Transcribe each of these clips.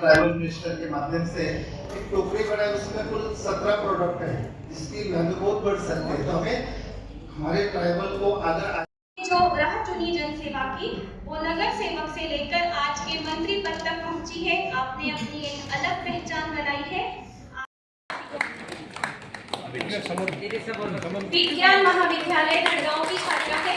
Travel minister के माध्यम से एक टोकरी बनाई उसमें कुल सत्रह प्रोडक्ट है, जिसकी वैल्यू बहुत बढ़ सकती है। तो हमें हमारे ट्राइबल को अगर जो राह चुनी जनसेवा की, वो नगर सेवक से लेकर आज के मंत्री पद तक पहुँची है। आपने अपनी एक अलग पहचान बनाई है। विज्ञान महाविद्यालय खड़गांव की छात्रा है।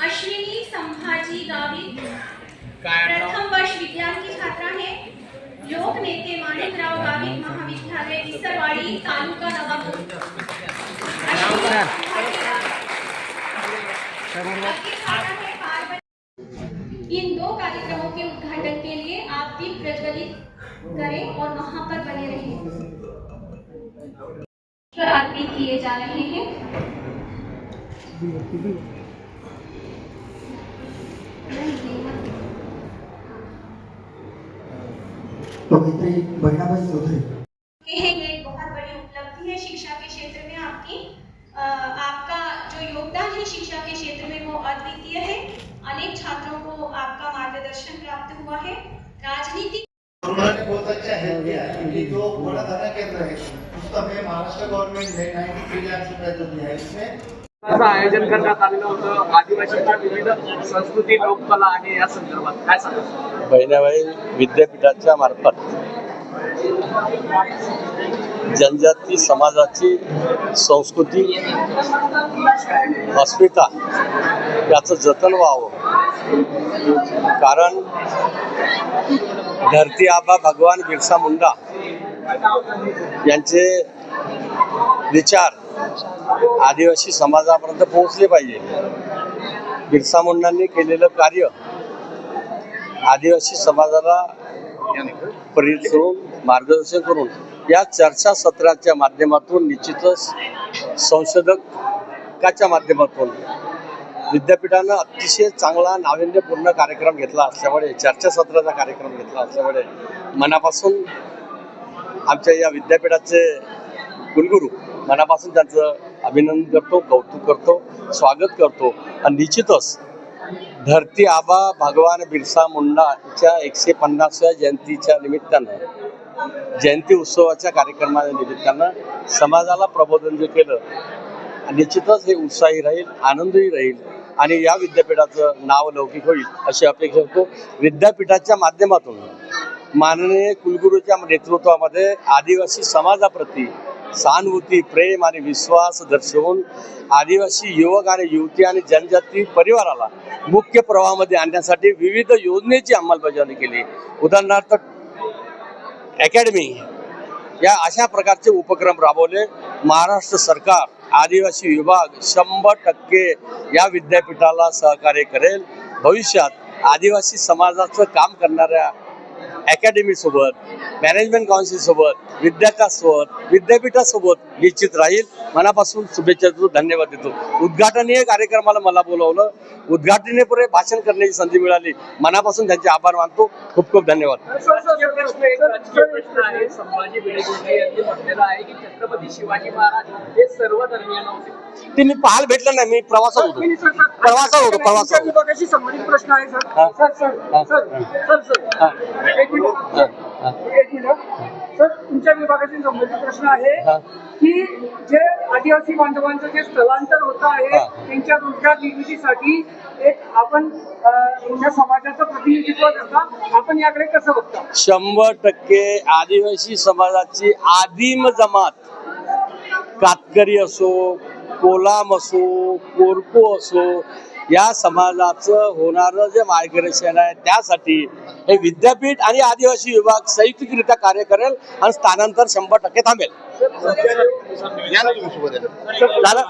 अश्विनी संभाजी गावित प्रथम वर्ष विज्ञान की छात्रा है। लोक नेते माणिकराव गावित महाविद्यालय इसरवाडी तालुका नवापूर। है इन दो कार्यक्रमों के उद्घाटन के लिए आप दीप प्रज्वलित करें और वहाँ पर बने रहें। अर्पित किए जा रहे हैं। बहिणाबाई चौधरी है ये एक बहुत बड़ी उपलब्धि है शिक्षा के क्षेत्र में आपकी। अ, आपका जो योगदान है शिक्षा के क्षेत्र में वो अद्वितीय है। अनेक छात्रों को आपका मार्गदर्शन प्राप्त हुआ है। राजनीति उन्होंने बहुत अच्छा हेल्प किया है क्योंकि जो बड़ा धना केंद्र है। हमें महाराष्ट्र गवर्नमेंट ने नाइन्टी थ्री लाख रुपया जो दिया है इसमें असं आयोजन करण्यात आलेलं होतं. आदिवासीच्या विविध संस्कृती लोककला आहे या संदर्भात. काय सांगा बहिणाबाई विद्यापीठाच्या मार्फत जनजाती समाजाची संस्कृती अस्मिता याचं जतन व्हावं. कारण धरती आबा भगवान बिरसा मुंडा यांचे विचार आदिवासी समाजापर्यंत पोहोचले पाहिजे. बिरसा मुंडांनी केलेलं कार्य आदिवासी समाजाला प्रेरित करून मार्गदर्शन करून या चर्चा सत्राच्या माध्यमातून निश्चितच संशोधकाच्या माध्यमातून विद्यापीठानं अतिशय चांगला नाविन्यपूर्ण कार्यक्रम घेतला असल्यामुळे चर्चासत्राचा कार्यक्रम घेतला असल्यामुळे मनापासून आमच्या या विद्यापीठाचे कुलगुरू मनापासून त्यांचं अभिनंदन करतो कौतुक करतो स्वागत करतो. आणि निश्चितच धरती आबा भगवान बिरसा मुंडाच्या एकशे पन्नासव्या जयंतीच्या निमित्तानं जयंती उत्सवाच्या कार्यक्रमाच्या निमित्तानं समाजाला प्रबोधन जे केलं निश्चितच हे उत्साही राहील आनंदही राहील आणि या विद्यापीठाचं नाव लौकिक होईल अशी अपेक्षा करतो. विद्यापीठाच्या माध्यमातून माननीय कुलगुरूच्या नेतृत्वामध्ये आदिवासी समाजाप्रती सहानुभूती प्रेम आणि विश्वास दर्शवून आदिवासी युवक आणि युवती आणि जनजाती परिवाराला मुख्य प्रवाहामध्ये आणण्यासाठी विविध योजनेची अंमलबजावणी केली. उदाहरणार्थ अकॅडमी या अशा प्रकारचे उपक्रम राबवले. महाराष्ट्र सरकार आदिवासी विभाग शंभर टक्के या विद्यापीठाला सहकार्य करेल. भविष्यात आदिवासी समाजाचं काम करणाऱ्या अकॅडमी सोबत मॅनेजमेंट काउन्सिल सोबत विद्यापीठासोबत विद्यापीठासोबत निश्चित राहील. मनापासून शुभेच्छा देतो धन्यवाद देतो. उद्घाटनीय कार्यक्रमाला मला बोलवलं. उद्घाटनीय भाषण करण्याची संधी मिळाली. मनापासून त्यांचे आभार मानतो. खूप खूप धन्यवाद. हे ते मी पाहायला भेटलं नाही मी प्रवासात होतो. प्रवासात होतो प्रवासात प्रश्न आहे. Sir. Sir sir. Sir sir sir. एक एक मिनिट एक मिनिट सर तुमच्या विभागाशी संबंधित प्रश्न आहे. की जे आदिवासी बांधवांचं जे स्थलांतर होत आहे. त्यांच्या रोजगार निर्मितीसाठी एक आपण अं, त्या समाजाचं प्रतिनिधित्व करता आपण याकडे कसं बघता शंभर टक्के आदिवासी समाजाची आदिम जमात कातकरी असो कोलाम असो कोरको असो या समाजाचं होणारं जे मार्गदर्शन आहे त्यासाठी हे विद्यापीठ आणि आदिवासी विभाग संयुक्तरित्या कार्य करेल आणि स्थानांतर शंभर टक्के थांबेल. झालं